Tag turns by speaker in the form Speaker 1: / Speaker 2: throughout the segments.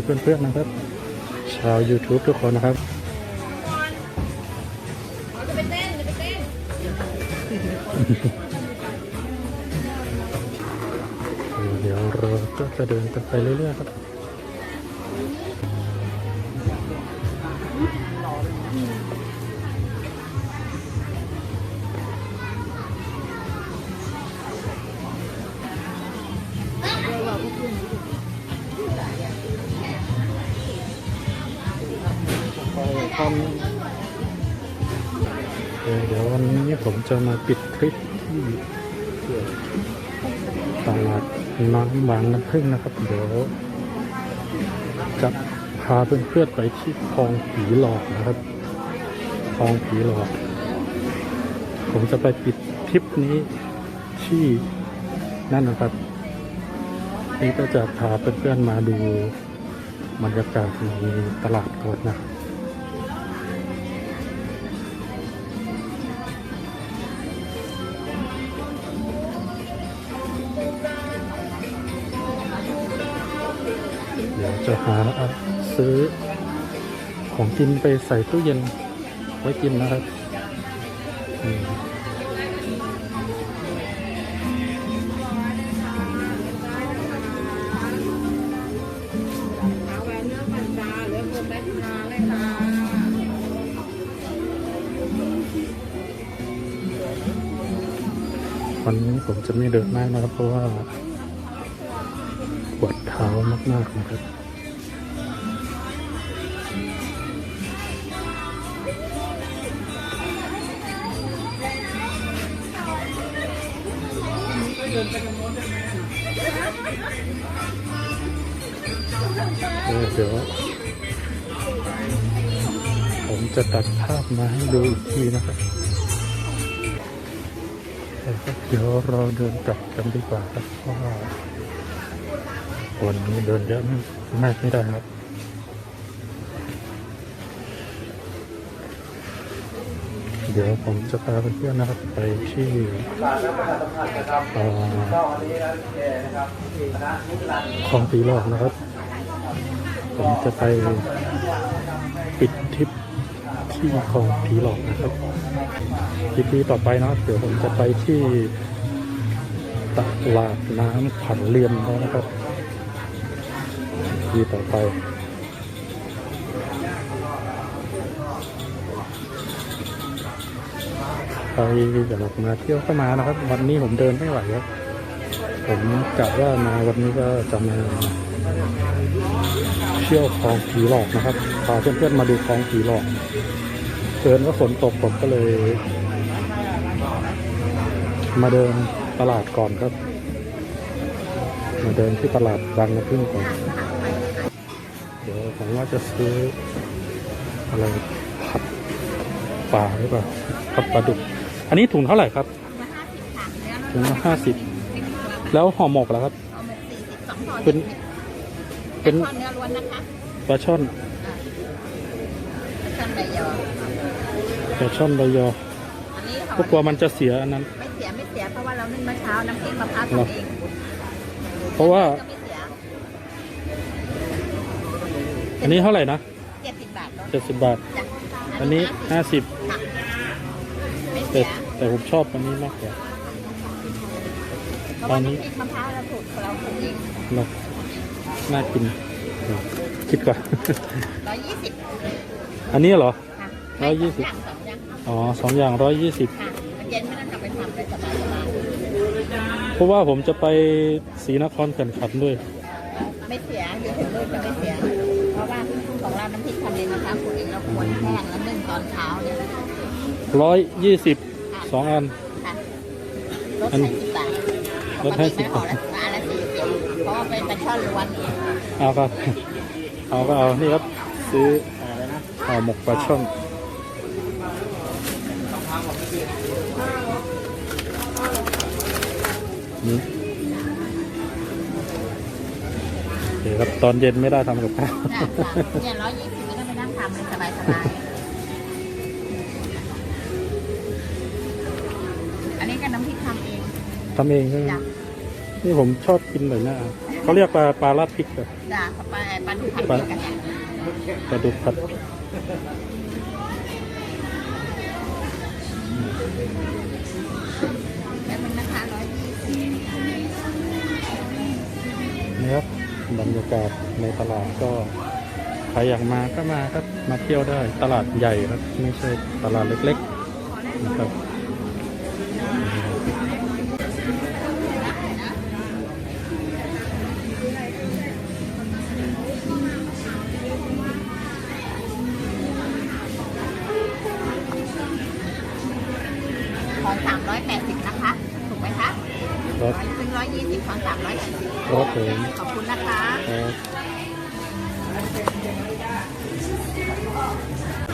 Speaker 1: ีเพื่อนๆนะครับ ชาว YouTube ทุกคนนะครับ
Speaker 2: เดี๋
Speaker 1: ยวเราก็จะเดินกันไปเรื่อยๆครับเผมจะมาปิดคลิปที่ตลาดน้ำบางน้ำพึ่งนะครับ เดี๋ยวจะพาเพื่อนๆไปที่คลองผีหลอกนะครับคลองผีหลอก ผมจะไปปิดคลิปนี้ที่นั่นนะครับนี่ก็จะพาเพื่อนๆมาดูบรรยากาศในตลาดก่อนนะเดี๋ ยวจะหาซื้อของกินไปใส่ตู้เย็นไว้กินนะครับอืม
Speaker 2: ขาแหวนเนื้อปันดาเหลือคนได้ทนาเลยค่ะ
Speaker 1: วันนี้ผมจะไม่เดินมากนะครับ เพราะว่าปวดเท้ามากๆนะครับ เออเดี๋ยวผมจะตัดภาพมาให้ดูอีกทีนะครับเดี๋ยวเราเดินกลับกันดีกว่าครับเพราะว่าวันนี้เดินเยอะมากไม่ได้ครับ เดี๋ยวผมจะพาเพื่อนๆนะครับไปที่เอ่อคลองปีหลอกนะครับ ผมจะไปปิดทริปที่คลองผีหลอกนะครับทริปนี้ต่อไปนะเดี๋ยวผมจะไปที่ตลาดน้ำผันเรียมนะครับที่ต่อไป อยากมาเที่ยวก็มานะครับ วันนี้ผมเดินไม่ไหวครับ ผมกะว่ามาวันนี้ก็จะมาเที่ยวคลองผีหลอกนะครับพาเพื่อนๆมาดูคลองผีหลอกเกินว่าฝนตกผมก็เลย มาเดินตลาดก่อนครับ มาเดินที่ตลาดบางน้ำพึ่งก่อน เดี๋ยวผมว่าจะซื้ออะไรผัดปลาหรือเปล่าผัดปลาดุก อันนี้ถุงเท่าไหร่ครับ
Speaker 2: มาห้าสิบค่ะเนื้อ
Speaker 1: ถุงละห้าสิบ แล้วห่อหมกแล้วครับ
Speaker 2: เอาหมดสี่สิบสองห่อ
Speaker 1: เป็น เป็น
Speaker 2: ทอดเนื้อล้วนนะคะ
Speaker 1: ปลาช่อน
Speaker 2: ชันใบยอ
Speaker 1: ปลาช่อนใบยอ
Speaker 2: อันนี้
Speaker 1: ก็กลัวมันจะเสียอันนั้น
Speaker 2: ไม่เสียไม่เสียเพราะว่าเรานึ่งเมื่อเช้าน้ำพริกมะพร้าว
Speaker 1: หรอ
Speaker 2: ทำเอง
Speaker 1: เพราะว่า
Speaker 2: ก็ไม่เสีย
Speaker 1: อันนี้เท่าไหร่นะ
Speaker 2: เจ็ดสิบบาทเนอะ
Speaker 1: เจ็ดสิบบาท
Speaker 2: จ้ะ
Speaker 1: อันนี้ห้าสิบ
Speaker 2: ค่ะไม่
Speaker 1: แต่
Speaker 2: เสีย
Speaker 1: แต่ผมชอบอันนี้มากกว่า
Speaker 2: เพราะ
Speaker 1: ตอ
Speaker 2: ว่าน
Speaker 1: นี้
Speaker 2: น้ำพริกมะพร้าวเราปลูกเราปลูกเอง
Speaker 1: เนอะน่ากินคิดก่อน
Speaker 2: ร้อยยี่สิบ
Speaker 1: อันนี้เหรอ
Speaker 2: ค่ะ
Speaker 1: ร้อยยี่สิบ
Speaker 2: สองอย่าง
Speaker 1: อ๋อสองอย่างร้อยยี่สิบ
Speaker 2: ค่ะเย็นไม่ต้องกลับไปทำไปสบายสบาย
Speaker 1: เพราะว่าผมจะไปศรีนครแก่นขันด้วย
Speaker 2: ไม่เสียอยู่ถึงลูกจะไม่เสีย เพราะว่าของเราน้ำพริกทำเองนะคะปลูกเองเราควรแห้งแล้วนึ่งตอนเช้าเนี่ย
Speaker 1: ร้อยยี่สิบสองอัน
Speaker 2: ค่ะลด
Speaker 1: อัน
Speaker 2: ให้สิบบาท
Speaker 1: ลดให้
Speaker 2: ปกติ
Speaker 1: 10
Speaker 2: มันห่อละอันละสี่สิบเพราะว่าเป็นปลาช่อนล้วน
Speaker 1: เอาก็เอาก็เอา นี่ครับ ซื้อห่อหมกปลาช่อนนี่โอเคครับตอนเย็นไม่ได้ทำกับข้าว
Speaker 2: น่ะเนี่ยร้อยยี่สิบนี่ก็ไปนั่งทำเลยสบายสบายอั ทำเอง
Speaker 1: ทำเองใช่ไหม
Speaker 2: จ้ะ
Speaker 1: นี่ผมชอบกินแบบนี้อะเขาเรียกปลาปลาลาดพริกเหรอ
Speaker 2: จ้าปลาปลาดุกผัด
Speaker 1: ปลา
Speaker 2: พริกกันเนี่ย
Speaker 1: ปลาดุกผัด
Speaker 2: แล้วมันนะคะร้อยยี่สิบ
Speaker 1: นี่ครับบรรยากาศในตลาดก็ใครอยากมาก็มาครับมาเที่ยวได้ ตลาดใหญ่ครับ ไม่ใช่ตลาดเล็กๆ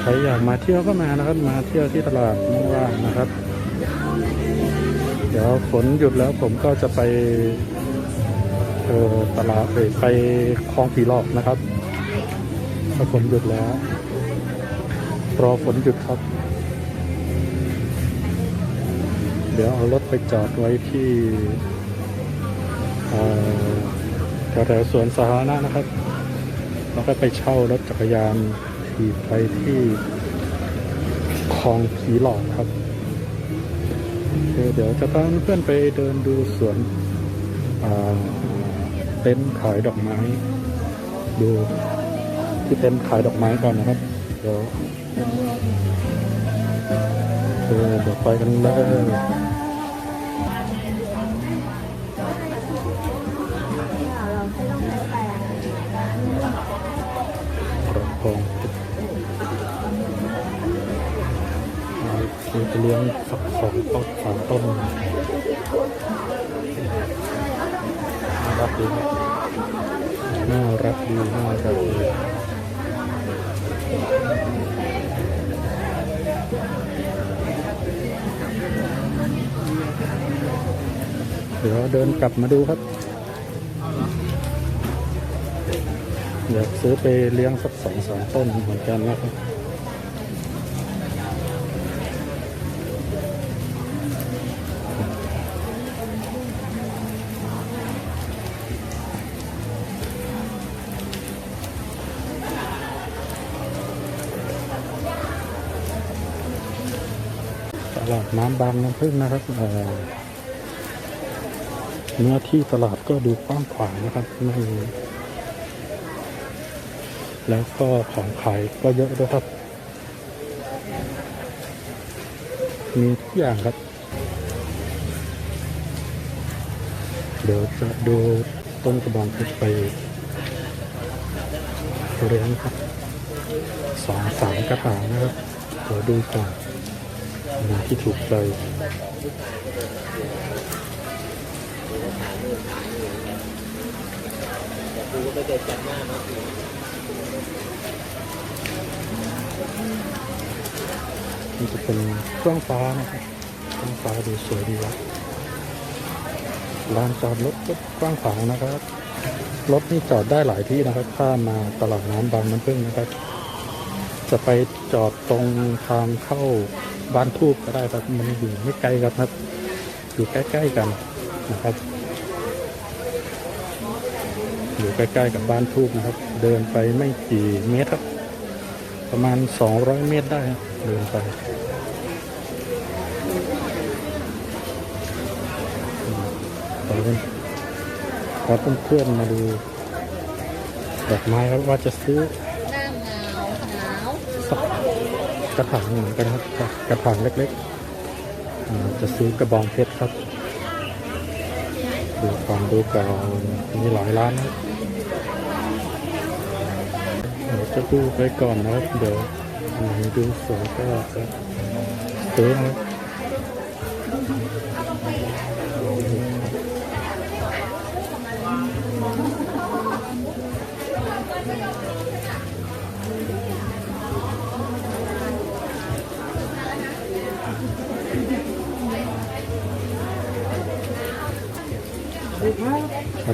Speaker 1: คร
Speaker 2: อยา
Speaker 1: กมาเที่ยวก็มานะครับมาเที่ยวที่ตลาดม่ว่างนะครับ เดี๋ยวฝนหยุดแล้วผมก็จะไปเออตลาดไปคลองผีหลอกนะครับถ้าฝนหยุดแล้วรอฝนหยุดครับ เดี๋ยวเอารถไปจอดไว้ที่แถวๆสวนสาธารณะนะครับ แล้วก็ไปเช่ารถจักรยาน ขี่ไปที่คลองผีหลอกครับเคเดี๋ยวจะพาเพื่อนไปเดินดูสวนเต็นท์ขายดอกไม้ ดูที่เต็นท์ขายดอกไม้ก่อนนะครับ เดี๋ยวเดี๋ยวไปกันเลย จะเลี้ยงสักสองต้นสามต้นรักดีน่ารักดีน่ารักดีเดี๋ยวเดินกลับมาดูครับอยากซื้อไปเลี้ยงสักสองสามต้นเหมือนกันนะครับ ลาดน้ำบางน้ำพึ่งนะครับเอ่อเนื้อที่ตลาดก็ดูกว้างขวางนะครับไม่แล้วก็ของขายก็เยอะด้วยครับ มีทุกอย่างครับ เดี๋ยวจะดูต้นกระบองเพชรไปเลี้ยงครับสองสามกระถางนะครับเดี๋ยวดูก่อน ที่ถูกใจนี่จะเป็นเครื่องฟ้านะครับเครื่องฟ้าดูสวยดีครับลานจอดรถก็กว้างขวางนะครับ รถนี่จอดได้หลายที่นะครับถ้ามาตลาดน้ำบางน้ำพึ่งนะครับ จะไปจอดตรงทางเข้า บ้านทูบก็ได้ครับมันอยู่ไม่ไกลกันครับ อยู่ใกล้ๆกันนะครับ อยู่ใกล้ๆกับบ้านทูบนะครับ เดินไปไม่กี่เมตรครับ ประมาณ 200 เมตรได้ครับเดินไปตอนนี้พาเพื่อนๆมาดูดอกไม้ครับว่าจะซื้อ
Speaker 2: หน้าหนาวหนาว
Speaker 1: สัก กระถางเหมือนกันครับ กระถางเล็กๆ จะซื้อกระบองเพชรครับ ดูความดูก่อนมีหลายร้านนะครับเดี๋ยวจะดูไปก่อนนะครับ เดี๋ยวไหนดูสวยก็จะซื้อนะครับ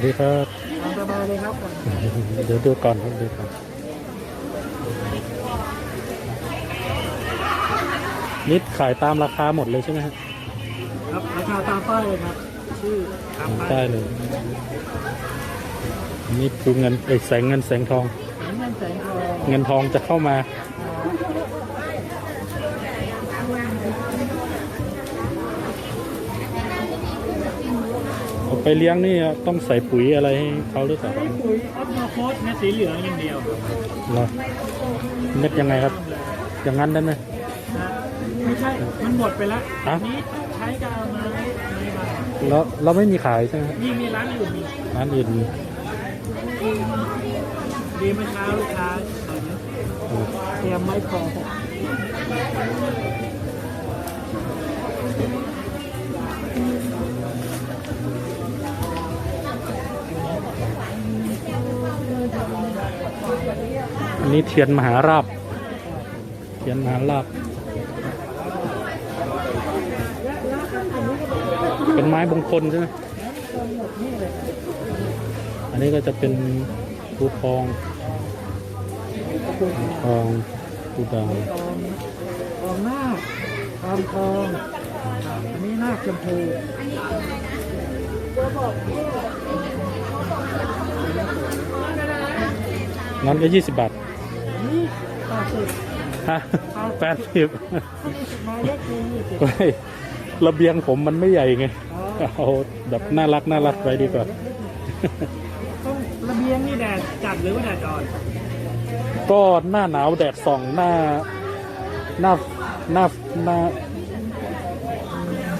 Speaker 1: ดีครับ
Speaker 3: ตามสบายเลยครับ
Speaker 1: เดี๋ยวดูก่อนครับดูก่อนนี่ขายตามราคาหมดเลยใช่ไหมฮะ
Speaker 3: ครับราคาตามป้ายเลยครับชื่อตามป้าย
Speaker 1: ได้เลยนี่คือเงินไอ้ยแสงเงินแสงทอง
Speaker 2: เงินแสงทอง
Speaker 1: เงินทองจะเข้ามา เอา ไปเลี้ยงนี่ต้องใส่ปุ๋ยอะไรให้เขาหรือเปล่าครับ
Speaker 3: ปุ๋ยออสโมโคสเม็ดสีเหลืองอย่างเดียว
Speaker 1: เหรอเม็ดยังไงครับ อย่างนั้นได้ไหม
Speaker 3: นะไม่ใช่ มันหมดไปแล้ว
Speaker 1: ฮะ
Speaker 3: อันนี้ใช้กาวไม้ไม้มา
Speaker 1: แล้วเราไม่มีขายใช่ไหมครับ
Speaker 3: มีมีร้านอื่นมี
Speaker 1: ร้านอื่นมี
Speaker 3: ดีเมื่อเช้าลูกค้าเอาเยอะ
Speaker 1: อืม
Speaker 3: เตรียมไว้พอ
Speaker 1: อันนี้เทียนมหาราบ เทียนมหาราบ เป็นไม้มงคลใช่ไหมอันนี้ก็จะเป็นปูทองทองปูดาว
Speaker 3: ทองทองนาคทองทองอันนี้นาคชมพู
Speaker 1: นั้นก็ยี่สิบบาท
Speaker 3: นี่แปดสิบ
Speaker 1: ฮะแปดสิบ
Speaker 3: ไม้เล็กดียี่สิบ
Speaker 1: ก็ให้ระเบียงผมมันไม่ใหญ่ไง
Speaker 3: อ๋อ
Speaker 1: เอาแบบน่ารักน่ารักไว้ดีกว่า
Speaker 3: ต้องระเบียงนี่แดดจัดหรือว่าแดดอ่อน
Speaker 1: ก็หน้าหนาวแดดส่องหน้า หน้า หน้า หน้า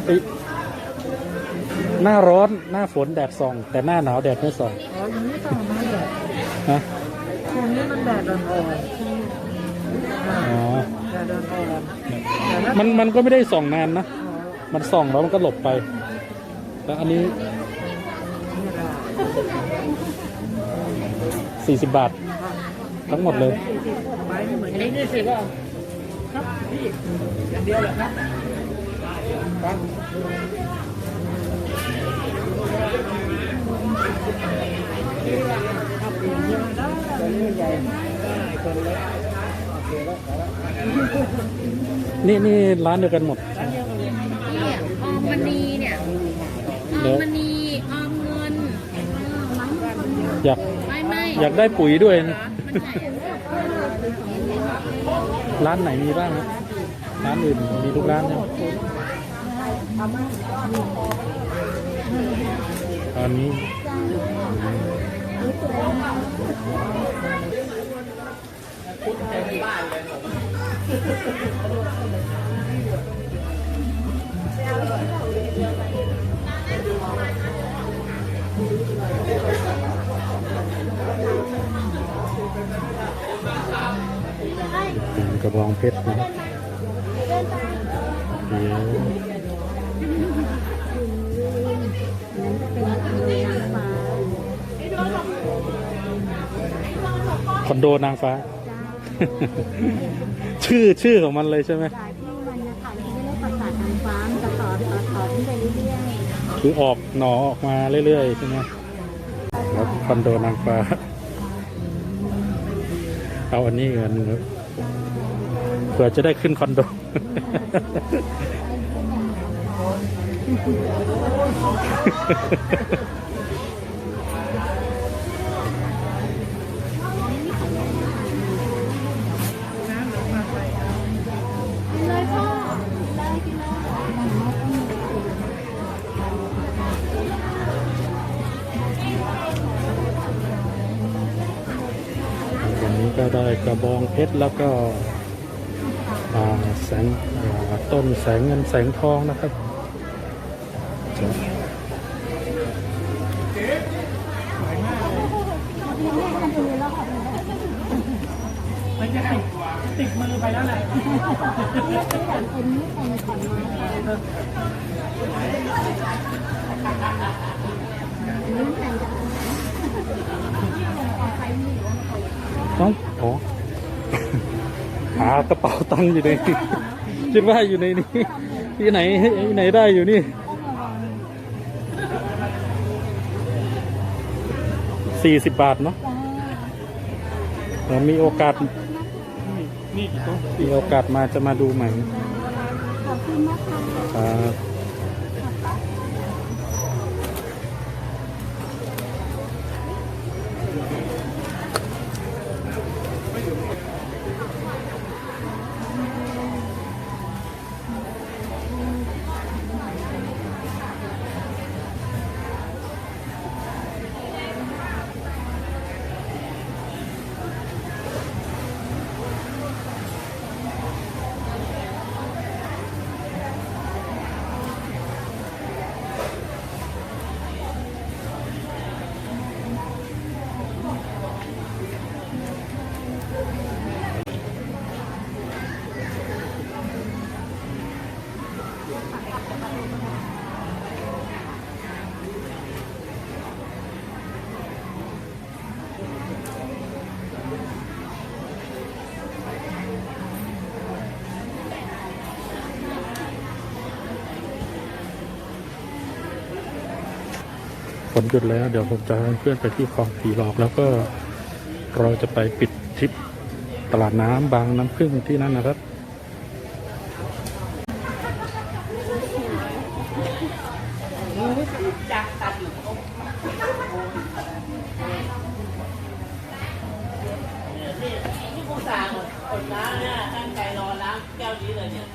Speaker 1: เอ้ยหน้าร้อนหน้าฝนแดดส่อง แต่หน้าหนาวแดดไม่ส่อง
Speaker 3: อ๋ออย่างนี้ต้องเอาไม้แดด
Speaker 1: ฮะ
Speaker 3: ช่วงนี้มันแดดอ่อนๆ อ่า
Speaker 1: อ๋อ
Speaker 3: แดดอ่อนๆแต่ถ้า
Speaker 1: มันมันก็ไม่ได้ส่องนานนะ มันส่องแล้วมันก็หลบไป แล้วอันนี้
Speaker 3: นี่แหละ
Speaker 1: 40 บาท ทั้งหมดเลย
Speaker 3: ไม้ไม่เหมือนอันนี้ยี่สิบอะครับพี่อย่างเดียวเหรอครับครับครับอย่างเดียวได้คนใหญ่ได้คนเล็ก
Speaker 1: นี่นี่ร้านเดียวกันหมด
Speaker 3: ร้านเดียวกันเลย
Speaker 2: เนี่ยออมมณีเนี่ยออมมณีออมเงิน
Speaker 1: อยาก
Speaker 2: ไม่ไม่
Speaker 1: อยากได้ปุ๋ยด้วยนะ
Speaker 2: มันใหญ่
Speaker 1: ร้านไหนมีบ้างครับร้านอื่นมีทุกร้านใช่ไหมตอนนี้ พุทธเป็นกระบองเพชรนะเดี๋ยวคอนโดนางฟ้า ชื่อชื่อของมันเลยใช่ไหม
Speaker 4: หลายที่มันนะคะที่ไม่ได้ประสาททางฟ้ามันจะต่อต่อต่อขึ้นไปเรื่อยๆ
Speaker 1: คือออกหนอออกมาเรื่อยๆใช่ไหมแล้วคอนโดนางฟ้า เอาอันนี้เงินเผื่อจะได้ขึ้นคอนโด
Speaker 4: เระ
Speaker 1: บองเพชรแล้วก็อ่าแสงอ่าต้นแสงเงินแสงทองนะครับจะ
Speaker 3: มันจะติดติดมือไปแล้วแหละ
Speaker 4: เป็นนี่เป็นขอนไม้
Speaker 1: น้องอ๋อหากระเป๋าตังค์อยู่ในคิดว่าอยู่ในนี้ที่ไหนที่ไหนได้อยู่นี่สี่สิบบาทเนาะเดี๋ยวมีโอกาสมีโอกาสมาจะมาดูใหม่
Speaker 4: ขอบคุณนะคะ
Speaker 1: ครับฝนหยุดแล้ว เดี๋ยวผมจะให้เพื่อนไปที่คลองผีหลอกแล้วก็เราจะไปปิดทริปตลาดน้ำบางน้ำพึ่งที่นั่นนะครับ
Speaker 3: ที่กูสั่งคนล้างนี่ตั้งใจรอล้างแก้วนี้เลยเนี่ย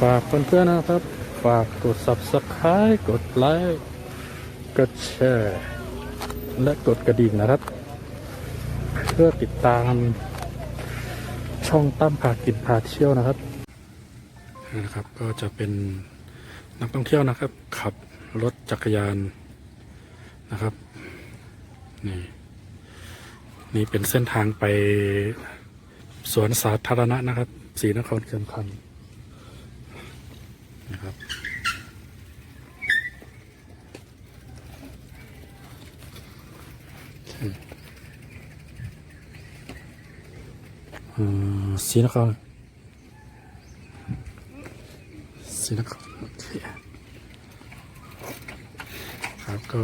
Speaker 1: ฝากเพื่อนๆนะครับ ฝากกด subscribe กดไลค์กดแชร์และกดกระดิ่งนะครับ เพื่อติดตามช่องตั้มพากินพาเที่ยวนะครับนะครับ ก็จะเป็นนักท่องเที่ยวนะครับ ขับรถจักรยานนะครับนี่นี่เป็นเส้นทางไปสวนสาธารณะนะครับศรีนครเชียงคำ นะครับอืมศรีนครศรีนครโอเคครับก็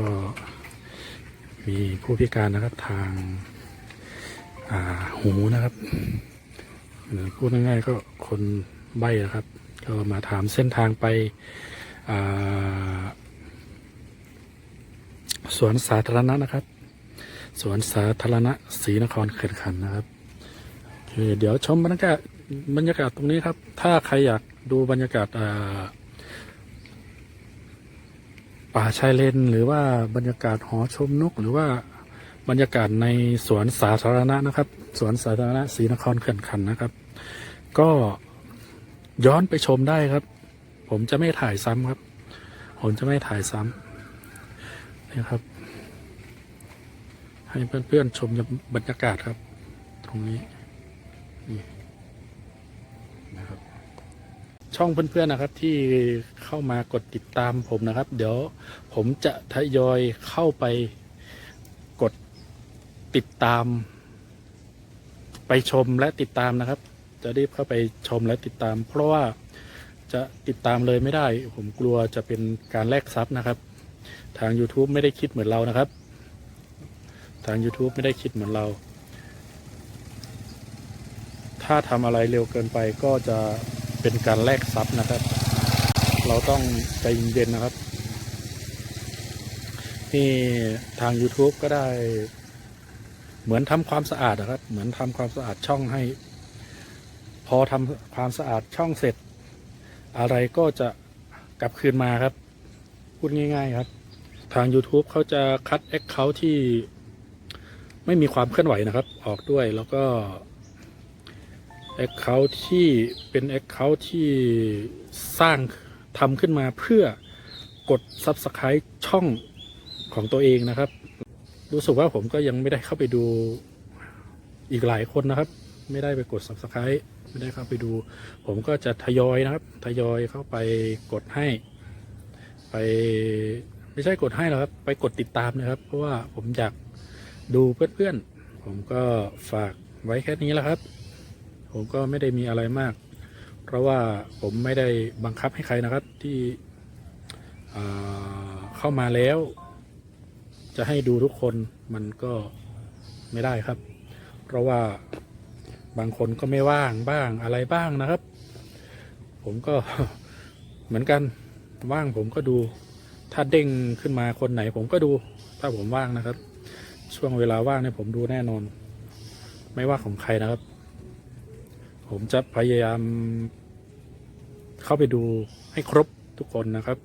Speaker 1: มีผู้พิการนะครับทางาหูนะครับหรือพูดง่ายๆก็คนใบ้นะครับ ก็มาถามเส้นทางไปสวนสาธารณะนะครับ สวนสาธารณะศรีนครเขื่อนขันนะครับโอเคเดี๋ยวชมบรรยากาศบรรยากาศตรงนี้ครับ ถ้าใครอยากดูบรรยากาศาป่าชายเลนหรือว่าบรรยากาศหอชมนก หรือว่าบรรยากาศในสวนสาธารณะนะครับ สวนสาธารณะศรีนครเขื่อนขันนะครับ ก็ ย้อนไปชมได้ครับ ผมจะไม่ถ่ายซ้ำครับ ผมจะไม่ถ่ายซ้ำนะครับ ให้เพื่อนๆชมบรรยากาศครับ ตรงนี้นะครับ ช่องเพื่อนๆนะครับที่เข้ามากดติดตามผมนะครับ เดี๋ยวผมจะทยอยเข้าไปกดติดตาม ไปชมและติดตามนะครับ จะรีบเข้าไปชมและติดตาม เพราะว่าจะติดตามเลยไม่ได้ ผมกลัวจะเป็นการแลกทรัพย์นะครับ ทาง YouTube ไม่ได้คิดเหมือนเรานะครับ ทาง YouTube ไม่ได้คิดเหมือนเรา ถ้าทำอะไรเร็วเกินไปก็จะเป็นการแลกทรัพย์นะครับ เราต้องใจเย็นๆนะครับนี่ทาง YouTube ก็ได้ เหมือนทำความสะอาดนะครับ เหมือนทำความสะอาดช่องให้ พอทำความสะอาดช่องเสร็จ อะไรก็จะกลับคืนมาครับ พูดง่ายๆครับ ทาง YouTube เขาจะคัดแอคเคาท์ที่ไม่มีความเคลื่อนไหวนะครับ ออกด้วยแล้วก็ Account ที่เป็น Account ที่สร้างทำขึ้นมาเพื่อกด Subscribe ช่องของตัวเองนะครับ รู้สึกว่าผมก็ยังไม่ได้เข้าไปดูอีกหลายคนนะครับ ไม่ได้ไปกด Subscribe ไม่ได้เข้าไปดู ผมก็จะทยอยนะครับ ทยอยเข้าไปกดให้ ไปไม่ใช่กดให้หรอกครับ ไปกดติดตามนะครับ เพราะว่าผมอยากดูเพื่อนๆ ผมก็ฝากไว้แค่นี้แหละครับ ผมก็ไม่ได้มีอะไรมาก เพราะว่าผมไม่ได้บังคับให้ใครนะครับที่เข้ามาแล้ว จะให้ดูทุกคนมันก็ไม่ได้ครับ เพราะว่า บางคนก็ไม่ว่างบ้างอะไรบ้างนะครับ ผมก็เหมือนกันว่างผมก็ดู ถ้าเด้งขึ้นมาคนไหนผมก็ดู ถ้าผมว่างนะครับ ช่วงเวลาว่างเนี่ยผมดูแน่นอน ไม่ว่าของใครนะครับ ผมจะพยายามเข้าไปดูให้ครบทุกคนนะครับ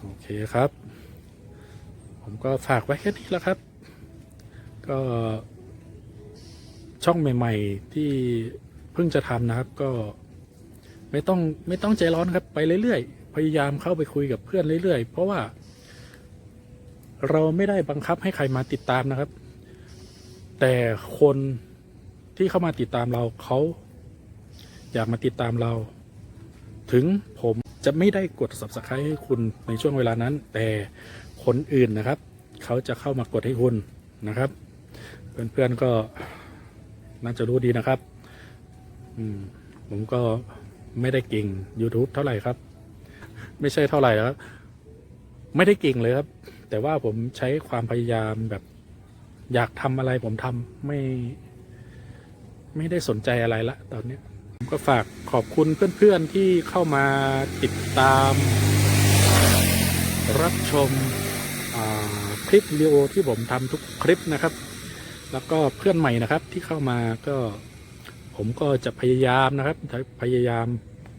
Speaker 1: โอเคครับ ผมก็ฝากไว้แค่นี้แล้วครับ ก็ ช่องใหม่ ๆ ที่เพิ่งจะทำนะครับ ก็ไม่ต้องไม่ต้องใจร้อนครับไปเรื่อยๆ พยายามเข้าไปคุยกับเพื่อนเรื่อยๆ เพราะว่า เราไม่ได้บังคับให้ใครมาติดตามนะครับ แต่คนที่เข้ามาติดตามเราเขาอยากมาติดตามเรา ถึงผมจะไม่ได้กด subscribe ให้คุณในช่วงเวลานั้น แต่คนอื่นนะครับ เขาจะเข้ามากดให้คุณนะครับ เพื่อนๆก็ น่าจะรู้ดีนะครับ อืม ผมก็ไม่ได้เก่ง YouTube เท่าไหร่ครับ ไม่ใช่เท่าไหร่แล้วไม่ได้เก่งเลยครับ แต่ว่าผมใช้ความพยายามแบบ อยากทำอะไรผมทำไม่ ไม่ได้สนใจอะไรละ ตอนนี้ผมก็ฝากขอบคุณเพื่อนๆที่เข้ามาติดตาม รับชมคลิปวิดีโอที่ผมทำทุกคลิปนะครับ แล้วก็เพื่อนใหม่นะครับที่เข้ามาก็ผมก็จะพยายามนะครับพยายาม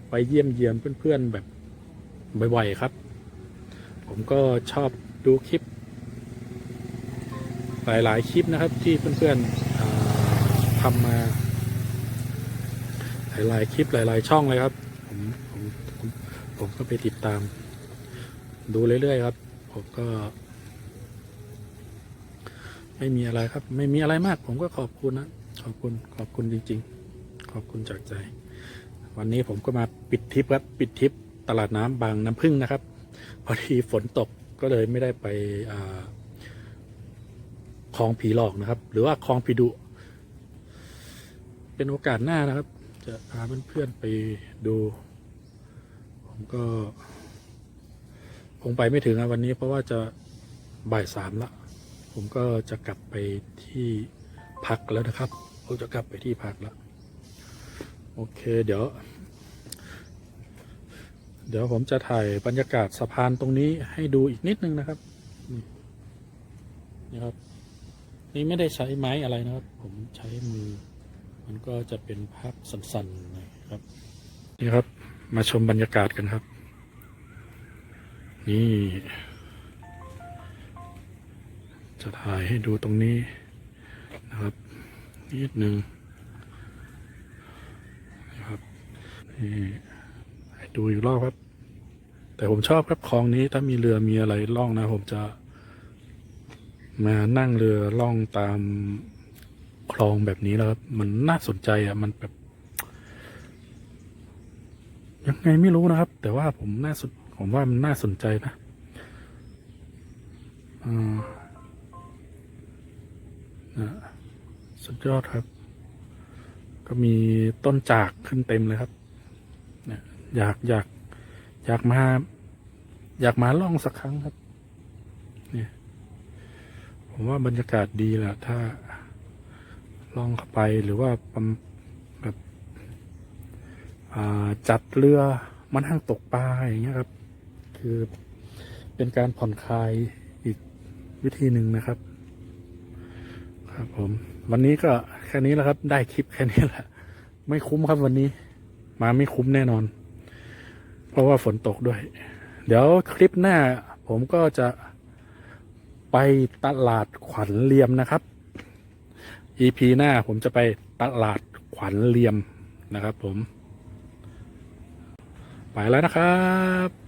Speaker 1: ไปเยี่ยมเยียนเพื่อนๆแบบบ่อยๆครับ ผมก็ชอบดูคลิป หลายๆคลิปนะครับที่เพื่อนๆทำมา หลายๆคลิปหลาย ๆ ช่องเลยครับผมผมผมผมก็ไปติดตาม ดูเรื่อยๆครับ ผมก็ ไม่มีอะไรครับ ไม่มีอะไรมาก ผมก็ขอบคุณนะ ขอบคุณ ขอบคุณจริง ๆ ขอบคุณจากใจ วันนี้ผมก็มาปิดทริปครับ ปิดทริปตลาดน้ำบางน้ำพึ่งนะครับ พอดีฝนตกก็เลยไม่ได้ไปคลองผีหลอกนะครับ หรือว่าคลองผีดุ เป็นโอกาสหน้านะครับ จะพาเพื่อนๆไปดู ผมก็คงไปไม่ถึงนะวันนี้เพราะว่าจะบ่ายสามละ ผมก็จะกลับไปที่พักแล้วนะครับ ผมจะกลับไปที่พักแล้ว โอเคเดี๋ยว เดี๋ยวผมจะถ่ายบรรยากาศสะพานตรงนี้ให้ดูอีกนิดนึงนะครับ นี่นี่ครับ นี่ไม่ได้ใช้ไม้อะไรนะครับ ผมใช้มือ มันก็จะเป็นภาพสั้นๆนะครับ นี่ครับ มาชมบรรยากาศกันครับ นี่ จะถ่ายให้ดูตรงนี้นะครับ นิดหนึ่งนะครับนี่ให้ดูอีกรอบครับ แต่ผมชอบครับคลองนี้ถ้ามีเรือมีอะไรล่องนะ ผมจะ มานั่งเรือล่องตามคลองแบบนี้แล้วครับ มันน่าสนใจอะมันแบบยังไงไม่รู้นะครับ แต่ว่าผมน่าสนผมว่ามันน่าสนใจนะอ่า นะสุดยอดครับ ก็มีต้นจากขึ้นเต็มเลยครับอยากอยากอยากมา อยากมาล่องสักครั้งครับ เนี่ย ผมว่าบรรยากาศดีแหละถ้าล่องเข้าไปหรือว่าแบบจัดเรือมานั่งตกปลาอย่างเงี้ยครับ คือเป็นการผ่อนคลายอีกวิธีหนึ่งนะครับ ครับผม วันนี้ก็แค่นี้แหละครับ ได้คลิปแค่นี้แหละ ไม่คุ้มครับวันนี้ มาไม่คุ้มแน่นอน เพราะว่าฝนตกด้วย เดี๋ยวคลิปหน้า ผมก็จะไปตลาดขวัญเลียมนะครับ EP หน้าผมจะไปตลาดขวัญเลียมนะครับผม ไปแล้วนะครับ